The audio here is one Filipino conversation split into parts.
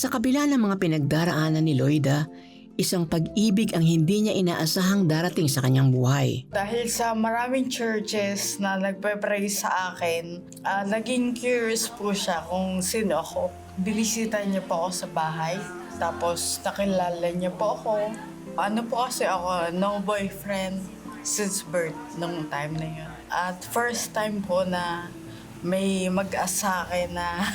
Sa kabila ng mga pinagdaraanan ni Loida, isang pag-ibig ang hindi niya inaasahang darating sa kanyang buhay. Dahil sa maraming churches na nagpe-pray sa akin, ah, naging curious po siya kung sino ako. Binisita niya po ako sa bahay. Tapos nakilala niya po ako. Ano po kasi ako, no boyfriend since birth nung time na yun. At first time po na may mag-asa na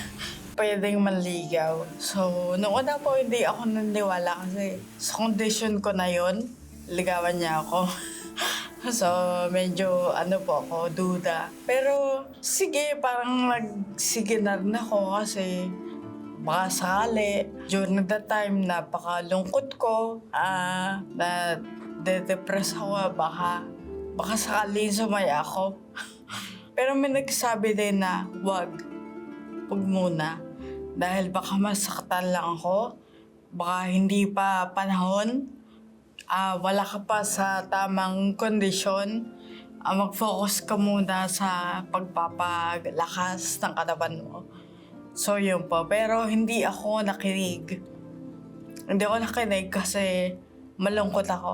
pwedeng manligaw. So, nung una po hindi ako naniniwala kasi sa condition ko na yon ligawan niya ako. so, medyo ano po ako, duda. Pero, sige, parang nagsige na ako kasi baka sakali. During that time, napakalungkot ko. Ah, na de-depress ako. Baka, baka sakali sumaya ako. Pero may nagsabi din na, wag, wag muna. Dahil baka masaktan lang ako. Baka hindi pa panahon. Ah, wala ka pa sa tamang kondisyon. Ah, mag-focus ka muna sa pagpapalakas ng katawan mo. So yun po. Pero hindi ako nakinig. Hindi ako nakinig kasi malungkot ako.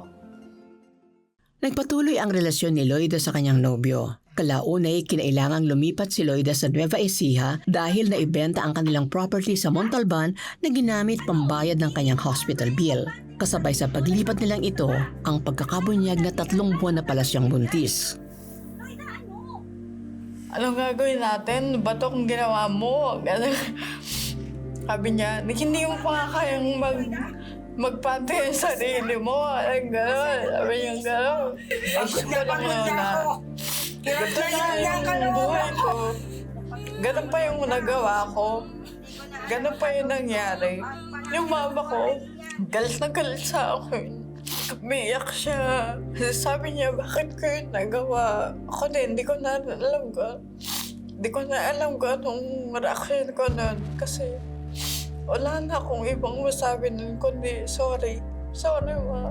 Nagpatuloy ang relasyon ni Loida sa kanyang nobyo. Kalaunay, kinailangang lumipat si Loida sa Nueva Ecija dahil naibenta ang kanilang property sa Montalban na ginamit pambayad ng kanyang hospital bill. Kasabay sa paglipat nilang ito, ang pagkakabunyag na tatlong buwan na pala siyang buntis. Anong gagawin natin? Bato kung ginawa mo. Sabi niya, hindi mo pa nga kayang mag, magpante sa sarili mo. Ang gano'n. Sabi niya gano'n. Isip ko lang na, ganito yung buhay ko. Ganun pa yung nagawa ko. Ganun pa yung nangyari. Yung mama ko, galit na galit sa akin. Umiyak siya. Sabi niya, bakit ko yun nagawa? Ako din, hindi ko na alam ko. Hindi ko na alam ko anong reaction ko nun. Kasi wala na akong ibang masabi nun, kundi sorry. Sorry, ma.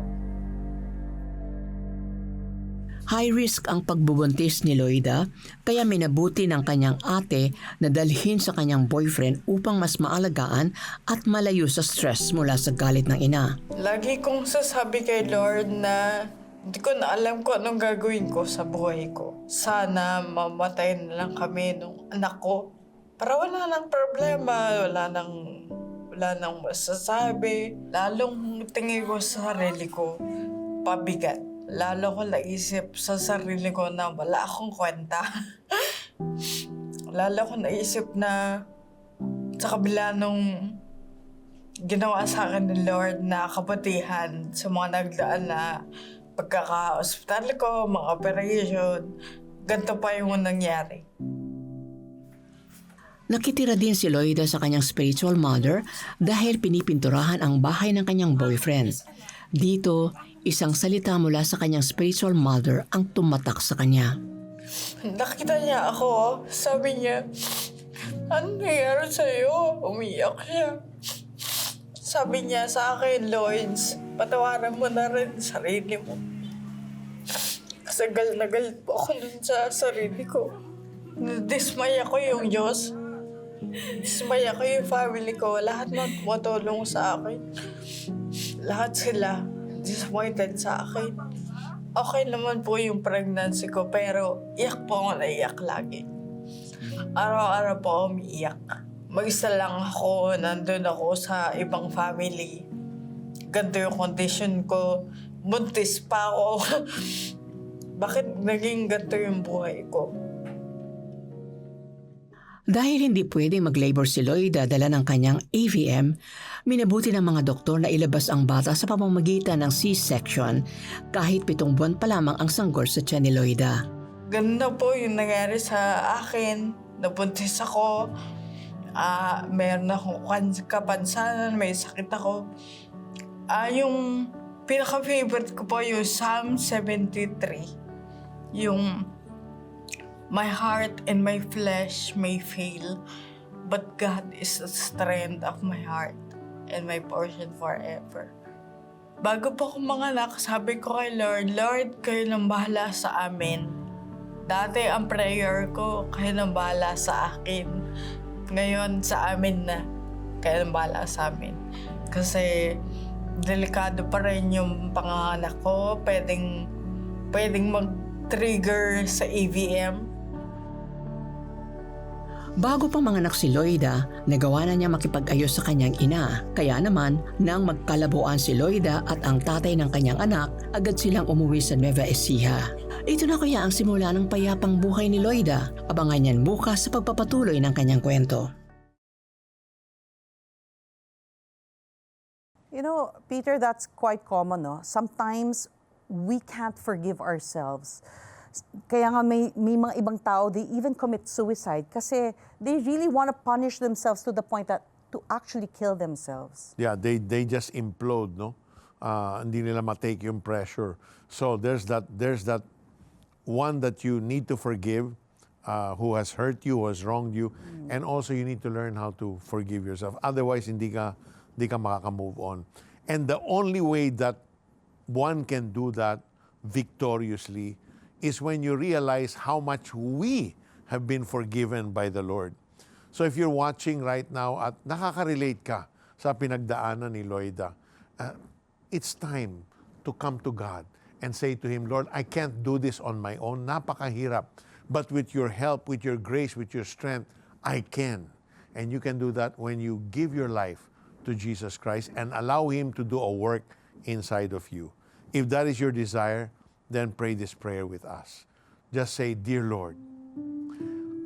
High risk ang pagbubuntis ni Loida kaya minabuti ng kanyang ate na dalhin sa kanyang boyfriend upang mas maalagaan at malayo sa stress mula sa galit ng ina. Lagi kong sasabi kay Lord na hindi ko na alam kung anong gagawin ko sa buhay ko. Sana mamatay na lang kami nung anak ko. Para wala nang problema, wala nang, wala nang masasabi. Lalong tingin ko sa sarili ko, pabigat. Lalo ko naisip sa sarili ko na wala akong kwenta. Lalo ko naisip na sa kabila nung ginawa sa akin ni Lord na kabutihan sa mga nagdaan na pagkaka-hospital ko, mga operation, ganito pa yung nangyari. Nakitira din si Loida sa kanyang spiritual mother dahil pinipinturahan ang bahay ng kanyang boyfriend. Dito, isang salita mula sa kanyang spiritual mother ang tumatak sa kanya. Nakita niya ako, sabi niya, ano nangyari sa'yo? Umiyak siya. Sabi niya sa akin, Loins, patawaran mo na rin sarili mo. Kasi gal na galit po ako dun sa sarili ko. Dismaya ko yung Diyos. Dismaya ko yung family ko. Lahat na tumutulong sa akin. Lahat sila disappointed sa akin. Okay naman po yung pregnancy ko, pero iyak po ako na iyak lagi. Araw-araw po ako umiiyak. Mag-isa lang ako, nandun ako sa ibang family. Ganito yung condition ko. Buntis pa ako. Bakit naging ganito yung buhay ko? Dahil hindi pwedeng mag-labor si Loida dala ng kanyang AVM, minabuti ng mga doktor na ilabas ang bata sa pamamagitan ng C-section kahit pitong buwan pa lamang ang sanggol sa tiyan ni Loida. Ganda po yung nangyari sa akin. Nabuntis ako. Ah, meron akong kapansanan, may sakit ako. Ah, yung pinaka-favorite ko po yung Psalm 73. Yung My heart and my flesh may fail, but God is the strength of my heart and my portion forever. Bago po ako manganak, sabi ko kay Lord, Lord, kayo nang bahala sa amin. Dati ang prayer ko, kayo nang bahala sa akin. Ngayon, sa amin na. kaya nang bahala sa amin. Kasi delikado pa rin yung panganganak ko. Pwedeng, pwedeng mag-trigger sa AVM. Bago pang manganak si Loida, nagawa na niya makipag-ayos sa kanyang ina. Kaya naman, nang magkalabuan si Loida at ang tatay ng kanyang anak, agad silang umuwi sa Nueva Ecija. Ito na kaya ang simula ng payapang buhay ni Loida. Abangan niyan bukas sa pagpapatuloy ng kanyang kwento. You know, Peter, that's quite common, no? Sometimes we can't forgive ourselves. Kaya nga may, may mga ibang tao, they even commit suicide kasi they really want to punish themselves to the point that to actually kill themselves. Yeah, they they just implode, no? Ah, hindi nila ma-take yung pressure. So there's that there's that one that you need to forgive uh, who has hurt you, who has wronged you, and also you need to learn how to forgive yourself. Otherwise, hindi ka hindi ka makaka-move on. And the only way that one can do that victoriously is when you realize how much we have been forgiven by the Lord. So if you're watching right now at nakaka-relate ka sa pinagdaanan ni Loida, uh, it's time to come to God and say to Him, Lord, I can't do this on my own. Napakahirap. But with your help, with your grace, with your strength, I can. And you can do that when you give your life to Jesus Christ and allow Him to do a work inside of you. If that is your desire, then pray this prayer with us. Just say, Dear Lord,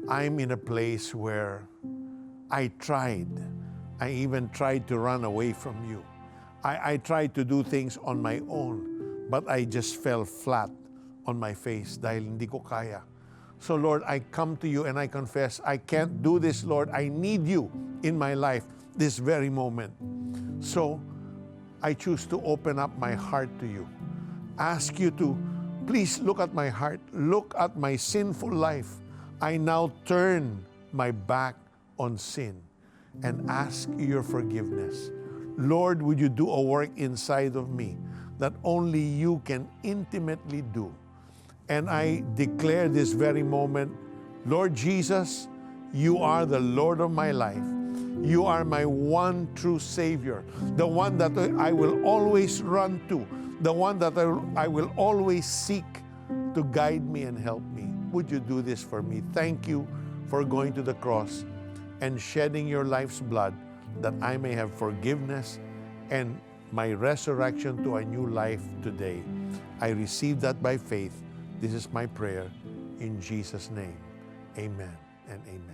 I'm in a place where I tried. I even tried to run away from you. I, I tried to do things on my own, but I just fell flat on my face dahil hindi ko kaya. So Lord, I come to you and I confess, I can't do this, Lord. I need you in my life this very moment. So I choose to open up my heart to you. Ask you to please look at my heart, look at my sinful life. I now turn my back on sin and ask your forgiveness. Lord, would you do a work inside of me that only you can intimately do? And I declare this very moment, Lord Jesus, you are the Lord of my life. You are my one true Savior, the one that I will always run to, the one that I will always seek to guide me and help me. Would you do this for me? Thank you for going to the cross and shedding your life's blood that I may have forgiveness and my resurrection to a new life today. I receive that by faith. This is my prayer in Jesus' name. Amen and amen.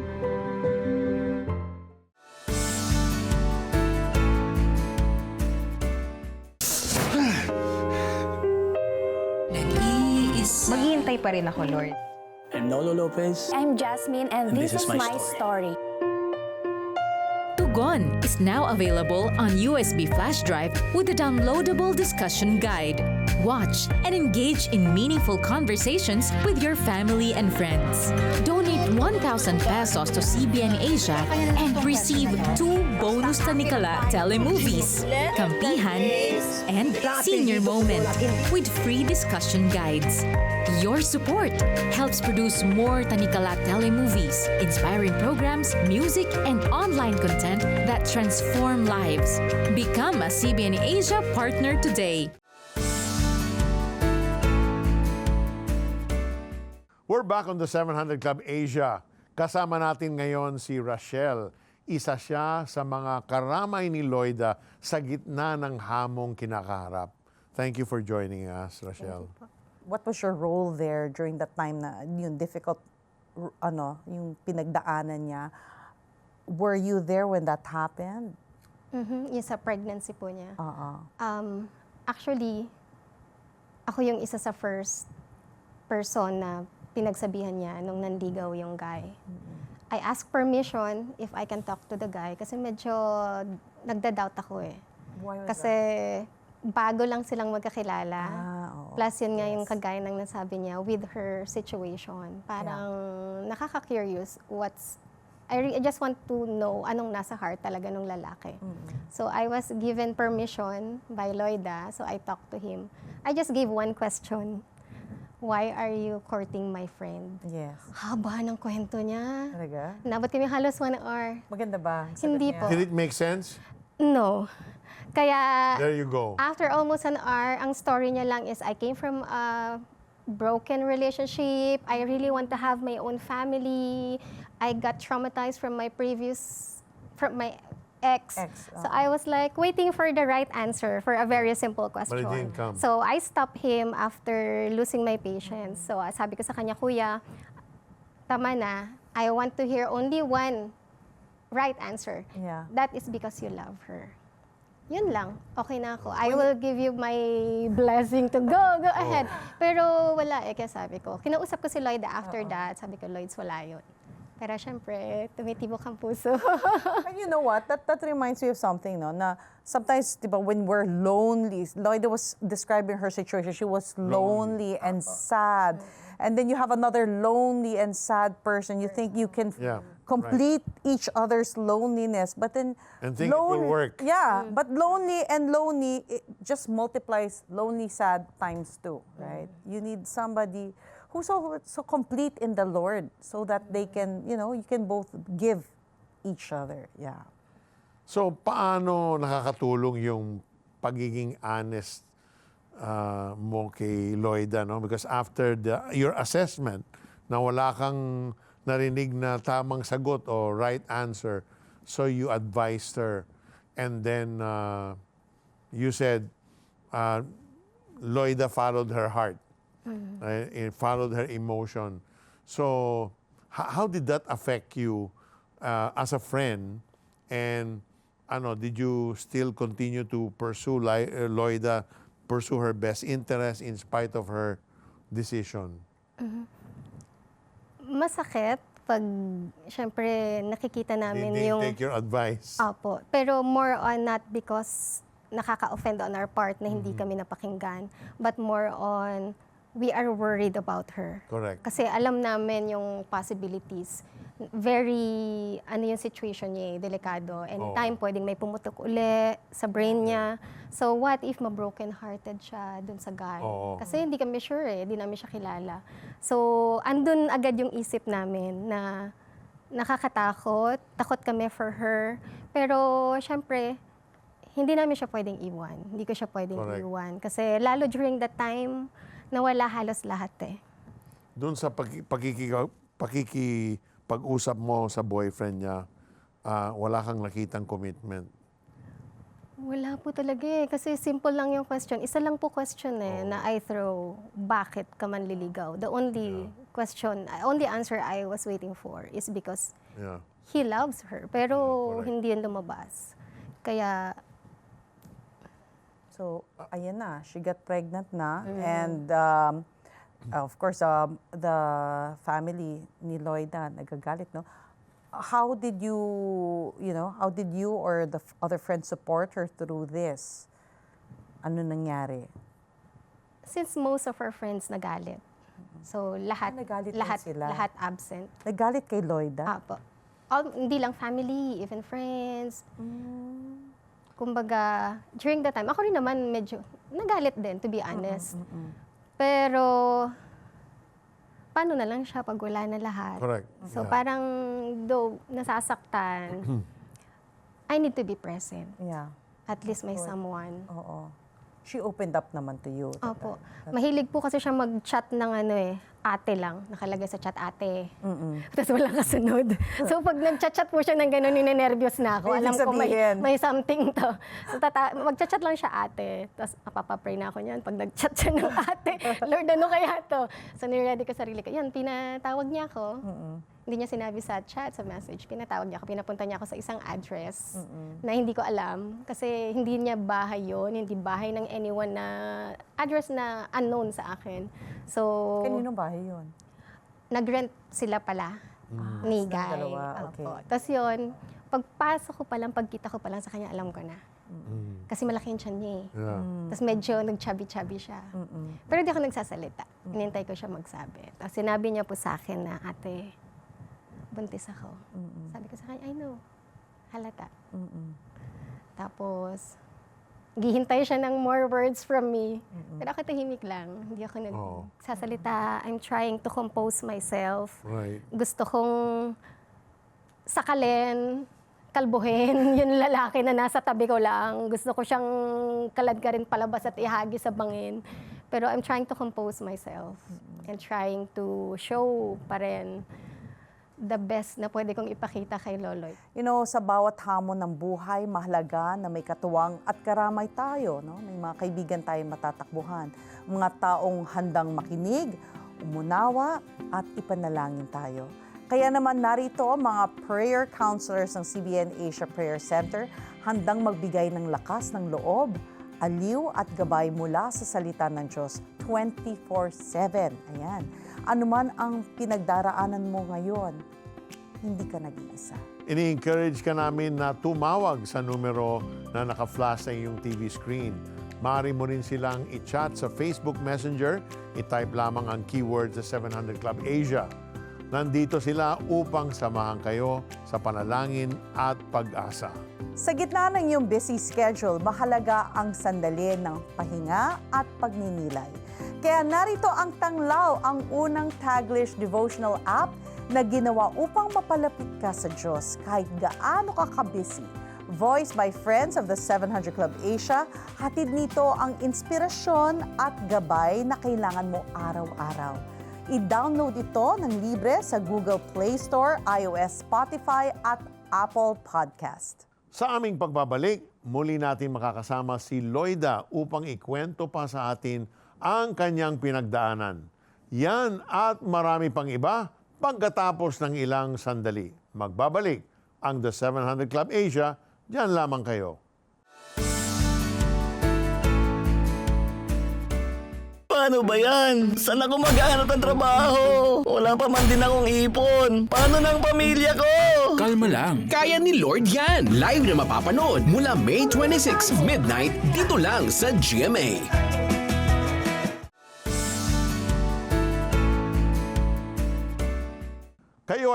Pa rin ako, Lord. I'm Nolo Lopez. I'm Jasmine, and, And this, is, my, story. Tugon is now available on USB flash drive with a downloadable discussion guide. Watch and engage in meaningful conversations with your family and friends. Donate 1,000 pesos to CBN Asia and receive two bonus Tanikala telemovies, Kampihan, and Senior Moment with free discussion guides. Your support helps produce more Tanikala telemovies, inspiring programs, music, and online content that transform lives. Become a CBN Asia partner today. We're back on the 700 Club Asia. Kasama natin ngayon si Rachel. Isa siya sa mga karamay ni Loida sa gitna ng hamong kinakaharap. Thank you for joining us, Rachel. What was your role there during that time na yung difficult, ano, yung pinagdaanan niya? Were you there when that happened? Mhm, Yung sa pregnancy po niya. Oo. Um, actually, ako yung isa sa first person na pinagsabihan niya nung nanligaw yung guy. I asked permission if I can talk to the guy kasi medyo nagda-doubt ako eh. Why was Kasi bago lang silang magkakilala. Ah, oo. Plus yun nga yung kagaya ng nasabi niya with her situation. Parang nakaka-curious what's I, re- I just want to know anong nasa heart talaga ng lalaki. So I was given permission by Loida, so I talked to him. I just gave one question. Why are you courting my friend? Yes. Haba ng kwento niya. Talaga? Nabot kami halos one hour. Maganda ba? Hindi niya? po. Did it make sense? No. Kaya There you go. After almost an hour, ang story niya lang is I came from a broken relationship. I really want to have my own family. I got traumatized from my previous, from my ex. Ex, So I was like waiting for the right answer for a very simple question. didn't come. So I stopped him after losing my patience. So uh, sabi ko sa kanya, Kuya, tama na. I want to hear only one right answer. Yeah. That is because you love her. Yun lang. Okay na ako. I will give you my blessing to go, go ahead. Pero wala eh, kaya sabi ko. Kinausap ko si Lloyd after that. Sabi ko, Lloyd, wala yun. Pero syempre, tumitibok ang puso. And you know what? That that reminds me of something, no? Na sometimes, di ba, when we're lonely, Lloyda was describing her situation. She was lonely, and sad. And then you have another lonely and sad person. You think you can Yeah, complete each other's loneliness, but then And think it will work. Yeah, but lonely and lonely it just multiplies lonely, sad times two, right? You need somebody who's so so complete in the Lord, so that they can, you know, you can both give each other. Yeah. So, paano nakakatulong yung pagiging honest uh, mo kay Lloyda, no? Because after the, your assessment na wala kang narinig na tamang sagot o right answer, so you advised her. And then uh, you said, uh, Lloyda followed her heart. Uh, it followed her emotion. So, how did that affect you uh, as a friend? And ano, did you still continue to pursue Li- uh, Lloyda, pursue her best interest in spite of her decision? Masakit pag, syempre, nakikita Did namin they yung... take your advice? Opo. Pero more on not because nakaka-offend on our part na hindi kami napakinggan, but more on we are worried about her. Correct. Kasi alam namin yung possibilities. Very, ano yung situation niya eh, delikado. Anytime, pwedeng may pumutok uli sa brain niya. So, what if ma-broken-hearted siya dun sa guy? Oo. Kasi hindi kami sure eh, hindi namin siya kilala. So, andun agad yung isip namin na nakakatakot, takot kami for her. Pero, syempre, hindi namin siya pwedeng iwan. Hindi ko siya pwedeng Correct. iwan. Kasi lalo during that time, nawala halos lahat eh. Doon sa pag- pakiki, pakikipag-usap mo sa boyfriend niya, ah, wala kang nakitang commitment. Wala po talaga eh. Kasi simple lang yung question. Isa lang po question eh, na I throw, bakit ka manliligaw? The only question, only answer I was waiting for is because Yeah. he loves her. Pero correct. hindi yun lumabas. Kaya, So, ayan na, she got pregnant na. And um, of course, um, the family ni Lloyda nagagalit, no? How did you, you know, how did you or the f- other friends support her through this? Ano nangyari? since most of her friends nagalit, so lahat, Ah, nagalit din lahat, sila. lahat absent. Nagalit kay Lloyda? Apo. All, hindi lang family, even friends. Kumbaga, during that time, ako rin naman medyo nagalit din, to be honest. Pero, paano na lang siya pag wala na lahat? Correct. So Yeah. parang, though nasasaktan, I need to be present. Yeah. At least may someone. Oo. She opened up naman to you. Opo. Mahilig po kasi siya mag-chat ng ano eh, ate lang. Nakalagay sa chat ate. Tapos walang kasunod. so pag nag-chat-chat po siya ng gano'n, ninenervyos na ako. Ibig Alam ko may, sabihin? may something to. So tata- mag-chat-chat lang siya ate. Tapos mapapapray na ako niyan pag nag-chat siya ng ate. Lord, ano kaya to? So niready ko sarili ko. Yan, pinatawag niya ako. Hindi niya sinabi sa chat, sa message. Pinatawag niya ako. Pinapunta niya ako sa isang address na hindi ko alam. Kasi hindi niya bahay yon hindi bahay ng anyone na address na unknown sa akin. So, Kaninong bahay yun? nag-rent sila pala ni silang Guy. dalawa, okay. Opo. Tapos yun, Pagpasok ko pa lang, pagkita ko pa lang sa kanya, alam ko na. Kasi malaki yung tiyan niya eh. Yeah. Tapos medyo nag-chubby-chubby siya. Pero di ako nagsasalita. Inintay ko siya magsabi. Tapos sinabi niya po sa akin na, ate, buntis ako. Sabi ko sa kanya, I know. Halata. Tapos, gihintay siya ng more words from me. Pero ako tahimik lang. Hindi ako nagsasalita. I'm trying to compose myself. Right. Gusto kong sakalin, kalbuhin, yung lalaki na nasa tabi ko lang. Gusto ko siyang kaladkarin palabas at ihagi sa bangin. Pero I'm trying to compose myself and trying to show pa rin the best na pwede kong ipakita kay Loloy. You know, sa bawat hamon ng buhay, mahalaga na may katuwang at karamay tayo. No? May mga kaibigan tayong matatakbuhan. Mga taong handang makinig, umunawa, at ipanalangin tayo. Kaya naman narito ang mga prayer counselors ng CBN Asia Prayer Center handang magbigay ng lakas ng loob, aliw at gabay mula sa salita ng Diyos 24-7. Ayan. Ano man ang pinagdaraanan mo ngayon, hindi ka nag-iisa. Ini-encourage ka namin na tumawag sa numero na naka-flash sa iyong TV screen. Maaari mo rin silang i-chat sa Facebook Messenger. I-type lamang ang keyword sa 700 Club Asia. Nandito sila upang samahan kayo sa panalangin at pag-asa. Sa gitna ng iyong busy schedule, mahalaga ang sandali ng pahinga at pagninilay. Kaya narito ang Tanglaw, ang unang Taglish devotional app na ginawa upang mapalapit ka sa Diyos kahit gaano ka ka-busy. Voiced by friends of the 700 Club Asia, hatid nito ang inspirasyon at gabay na kailangan mo araw-araw. I-download ito ng libre sa Google Play Store, iOS, Spotify at Apple Podcast. Sa aming pagbabalik, muli natin makakasama si Loida upang ikwento pa sa atin ang kanyang pinagdaanan. Yan at marami pang iba pagkatapos ng ilang sandali. Magbabalik ang The 700 Club Asia, diyan lamang kayo. Paano ba yan? Saan ako maghahanap ng trabaho? Wala pa man din akong ipon. Paano ng pamilya ko? Kalma lang. Kaya ni Lord yan. Live na mapapanood mula May 26, midnight, dito lang sa GMA.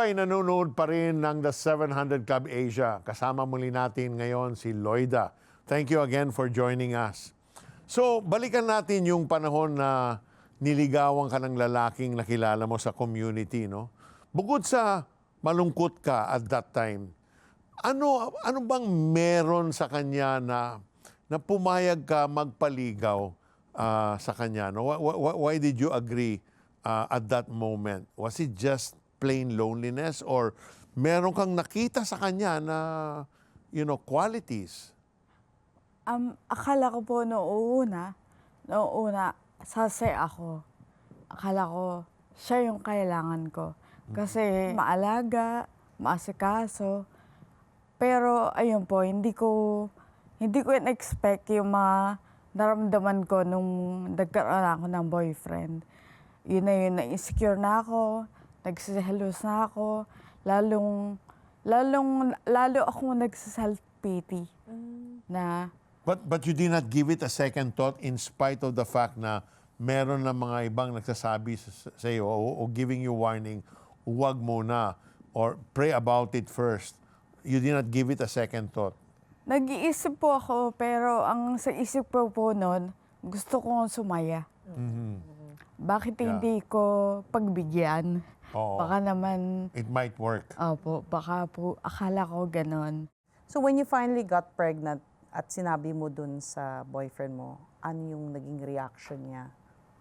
Ay nanonood pa rin ng The 700 Club Asia. Kasama muli natin ngayon si Loida. Thank you again for joining us. So, balikan natin yung panahon na niligawan ka ng lalaking nakilala mo sa community, no? Bukod sa malungkot ka at that time, ano ano bang meron sa kanya na na pumayag ka magpaligaw ah, sa kanya? No? Why, why, why did you agree ah, at that moment? Was it just plain loneliness or meron kang nakita sa kanya na you know qualities? Um, akala ko po noong una, noong una, sasay ako. Akala ko, siya yung kailangan ko. Kasi maalaga, maasikaso. Pero ayun po, hindi ko, hindi ko in-expect yung mga naramdaman ko nung nagkaroon ako ng boyfriend. Yun na yun, na-insecure na ako, nagsiselos na ako, lalong, lalong, lalo ako nagsiself-pity na But but you did not give it a second thought in spite of the fact na meron na mga ibang nagsasabi sa, sa iyo o, o giving you warning, huwag muna or pray about it first. You did not give it a second thought. Nag-iisip po ako, pero ang sa isip ko po noon, gusto ko sumaya. Bakit Yeah. hindi ko pagbigyan? Oo. Baka naman, It might work. opo, baka po, akala ko ganon. So when you finally got pregnant at sinabi mo dun sa boyfriend mo, ano yung naging reaction niya?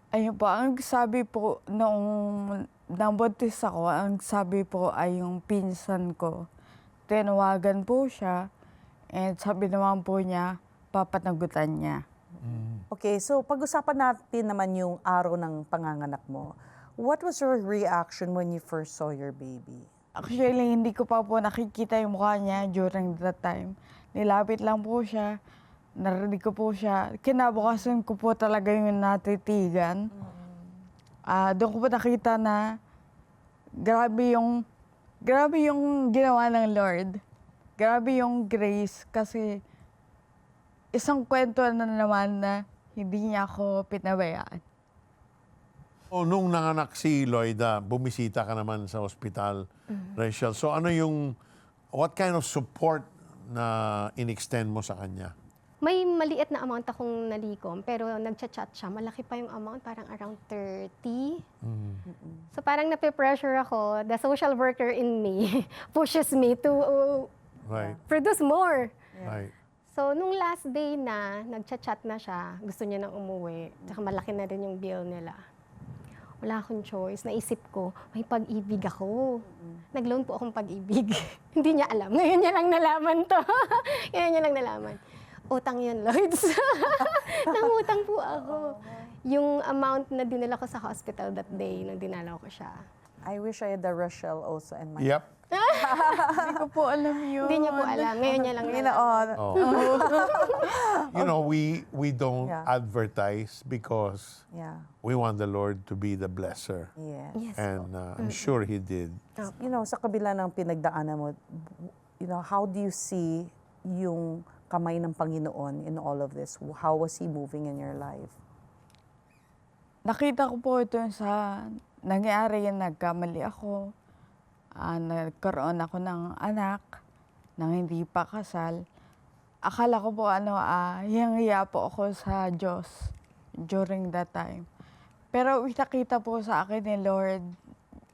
Ayun po, ang sabi po noong nabuntis ako, ang sabi po ay yung pinsan ko. Tinawagan po siya, and sabi naman po niya, papanagutan niya. Okay, so pag-usapan natin naman yung araw ng panganganak mo. What was your reaction when you first saw your baby? Actually, hindi ko pa po nakikita yung mukha niya during that time. Nilapit lang po siya, narinig ko po siya. Kinabukasan ko po talaga yung natitigan. Ah, doon ko po nakita na grabe yung, grabe yung ginawa ng Lord. grabe yung grace kasi isang kwento na naman na hindi niya ako pinabayaan. O nung nanganak si Lloyda, bumisita ka naman sa ospital, Rachel. So ano yung, what kind of support na in-extend mo sa kanya? May maliit na amount akong nalikom, pero nagchat-chat siya. Malaki pa yung amount, parang around 30. So parang nape-pressure ako. The social worker in me pushes me to uh, Right, produce more. right. So, nung last day na, nagchat-chat na siya, gusto niya nang umuwi, tsaka malaki na rin yung bill nila. Wala akong choice. Naisip ko, may pag-ibig ako. Nag-loan po akong pag-ibig. Hindi niya alam. Ngayon niya lang nalaman to. Ngayon niya lang nalaman. Utang yan, Lords. Nangutang po ako. Yung amount na dinala ko sa hospital that day, nang dinala ko siya. I wish I had the Rochelle also in my Yep. Hindi ko po alam yun. Hindi niya po alam. Ngayon niya lang know, oh, Oh. you know, we we don't Yeah. advertise because yeah, we want the Lord to be the blesser. yes. Yes. And uh, I'm sure He did. You know, sa kabila ng pinagdaanan mo, you know, how do you see yung kamay ng Panginoon in all of this? How was He moving in your life? Nakita ko po ito sa nangyari, nagkamali ako. Ah, nagkaroon ako ng anak nang hindi pa kasal. Akala ko po ano, ah, hiyang-hiya po ako sa Diyos during that time. Pero itakita po sa akin ni Lord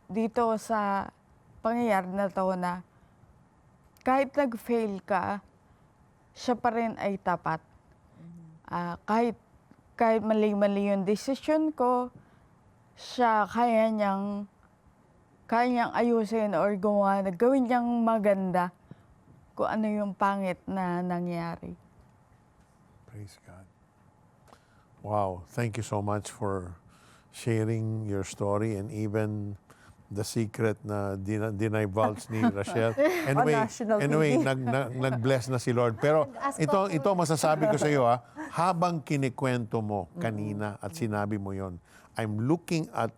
dito sa pangyayari na to na kahit nag-fail ka, siya pa rin ay tapat. Ah, kahit kahit mali-mali yung decision ko, siya kaya niyang kaya niyang ayusin or gumawa, gawin niyang maganda kung ano yung pangit na nangyari. Praise God. Wow. Thank you so much for sharing your story and even the secret na din- dinivulge ni Rachel. Anyway, anyway nag, nag, nag-bless na si Lord. Pero ito, ito masasabi ko sa iyo, ha, habang kinikwento mo kanina at sinabi mo yon, I'm looking at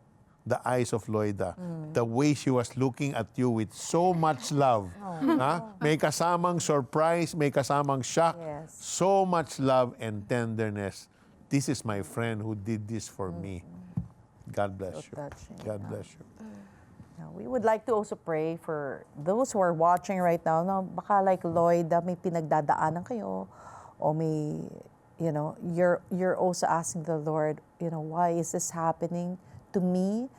the eyes of Loida, the way she was looking at you with so much love. Ha? May kasamang surprise, may kasamang shock, Yes. so much love and tenderness. This is my friend who did this for me. God bless So you. touching, God yeah. bless you. Yeah, we would like to also pray for those who are watching right now. No, baka like Lloyd, may pinagdadaanan kayo o may you know, you're you're also asking the Lord, you know, why is this happening to me?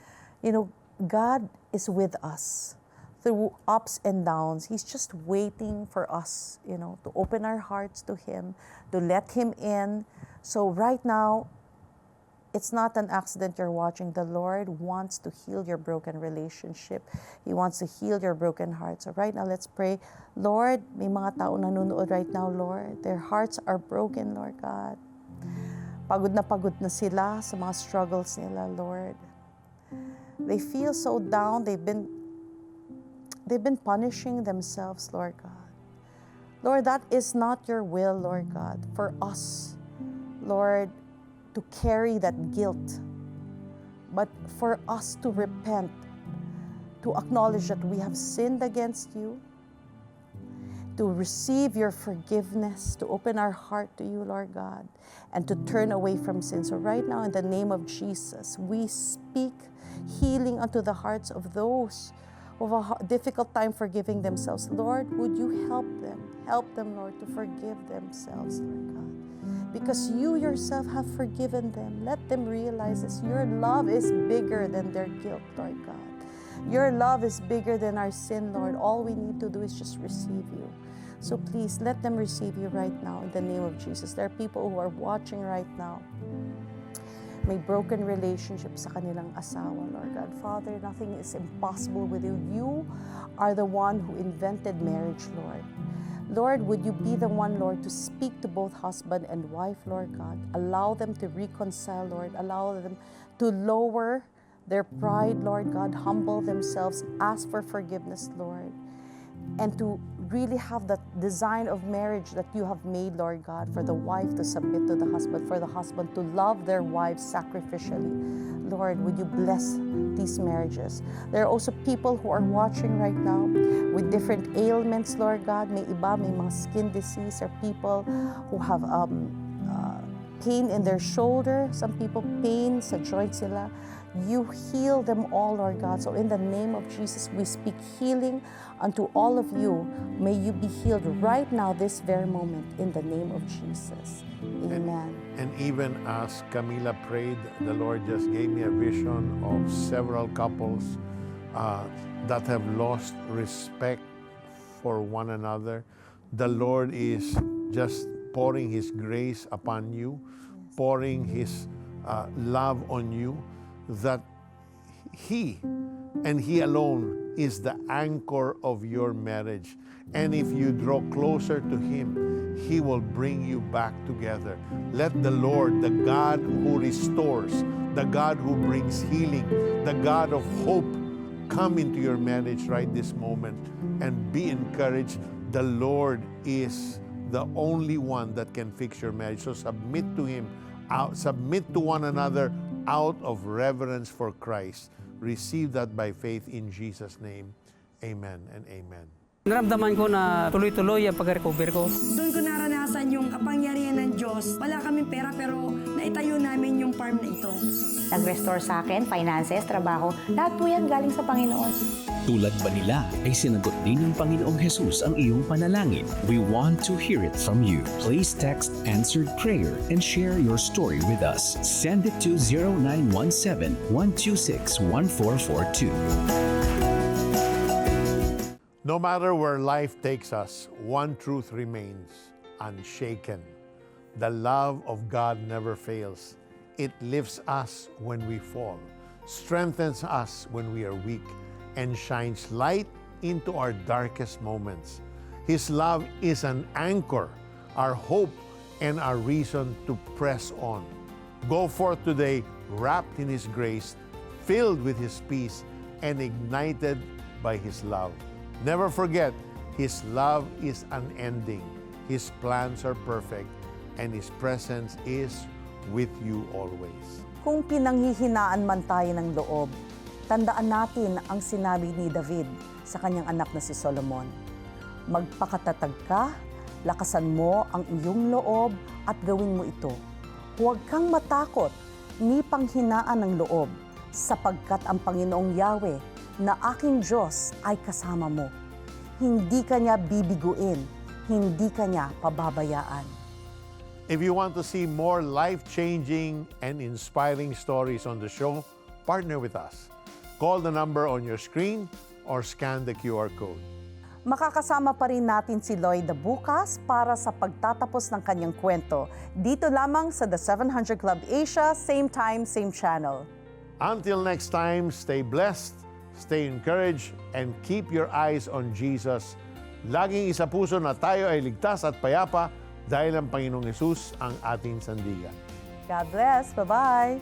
You know, God is with us through ups and downs. He's just waiting for us, you know, to open our hearts to him, to let him in. So right now, it's not an accident you're watching. The Lord wants to heal your broken relationship. He wants to heal your broken heart. So right now, let's pray. Lord, may mga tao nanonood right now, Lord. Their hearts are broken, Lord God. Pagod na pagod na sila sa mga struggles nila, Lord. They feel so down. They've been they've been punishing themselves, Lord God. Lord, that is not your will, Lord God, for us, Lord, to carry that guilt, but for us to repent, to acknowledge that we have sinned against you, to receive your forgiveness, to open our heart to you, Lord God, and to turn away from sin. So, right now, in the name of Jesus, we speak healing unto the hearts of those who have a difficult time forgiving themselves. Lord, would you help them? Help them, Lord, to forgive themselves, Lord God because you yourself have forgiven them. Let them realize this. Your love is bigger than their guilt, Lord God. Your love is bigger than our sin, Lord. All we need to do is just receive you. So please let them receive you right now in the name of Jesus. There are people who are watching right now. May broken relationships sa kanilang asawa, Lord God. Father, nothing is impossible with you. You are the one who invented marriage, Lord. Lord, would you be the one, Lord, to speak to both husband and wife, Lord God? Allow them to reconcile, Lord. Allow them to lower their pride, Lord God, humble themselves, ask for forgiveness, Lord, and to really have that design of marriage that you have made, Lord God, for the wife to submit to the husband, for the husband to love their wives sacrificially. Lord, would you bless these marriages? There are also people who are watching right now with different ailments, Lord God. May iba, may mga skin disease, or people who have um, uh, pain in their shoulder, some people pain sa joints nila. You heal them all, Lord God. So in the name of Jesus, we speak healing unto all of you. May you be healed right now, this very moment, in the name of Jesus. Amen. And even as Camila prayed, the Lord just gave me a vision of several couples uh, that have lost respect for one another. The Lord is just pouring His grace upon you, pouring His uh, love on you, that He and He alone is the anchor of your marriage. And if you draw closer to Him, He will bring you back together. Let the Lord, the God who restores, the God who brings healing, the God of hope, come into your marriage right this moment and be encouraged. The Lord is the only one that can fix your marriage. So submit to Him, out, submit to one another out of reverence for Christ. Receive that by faith in Jesus' name. Amen and amen. Naramdaman ko na tuloy-tuloy ang pag-recover ko. Doon ko naranasan yung kapangyarihan ng Diyos. Wala kaming pera pero naitayo namin yung farm na ito. Nag-restore sa akin, finances, trabaho, lahat po yan galing sa Panginoon. Tulad ba nila ay sinagot din ng Panginoong Jesus ang iyong panalangin? We want to hear it from you. Please text answered prayer and share your story with us. Send it to 0917 126 1442. No matter where life takes us, one truth remains unshaken. The love of God never fails. It lifts us when we fall, strengthens us when we are weak, and shines light into our darkest moments. His love is an anchor, our hope, and our reason to press on. Go forth today wrapped in His grace, filled with His peace, and ignited by His love. Never forget, His love is unending, His plans are perfect, and His presence is with you always. Kung pinanghihinaan man tayo ng loob, tandaan natin ang sinabi ni David sa kanyang anak na si Solomon. Magpakatatag ka, lakasan mo ang iyong loob at gawin mo ito. Huwag kang matakot ni panghinaan ng loob, sapagkat ang Panginoong Yahweh na aking Diyos ay kasama mo. Hindi ka niya bibiguin, hindi ka niya pababayaan. If you want to see more life changing and inspiring stories on the show, partner with us. Call the number on your screen or scan the QR code. Makakasama pa rin natin si Lloyd bukas para sa pagtatapos ng kanyang kwento. Dito lamang sa The 700 Club Asia, same time, same channel. Until next time, stay blessed, stay encouraged, and keep your eyes on Jesus. Laging isa puso na tayo ay ligtas at payapa dahil ang Panginoong Yesus ang ating sandigan. God bless. Bye-bye.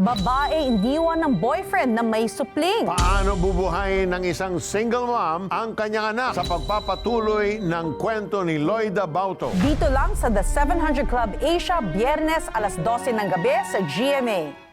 Babae iniwan ng boyfriend na may supling. Paano bubuhayin ng isang single mom ang kanyang anak sa pagpapatuloy ng kwento ni Loida Bauto? Dito lang sa The 700 Club Asia, Biyernes alas 12 ng gabi sa GMA.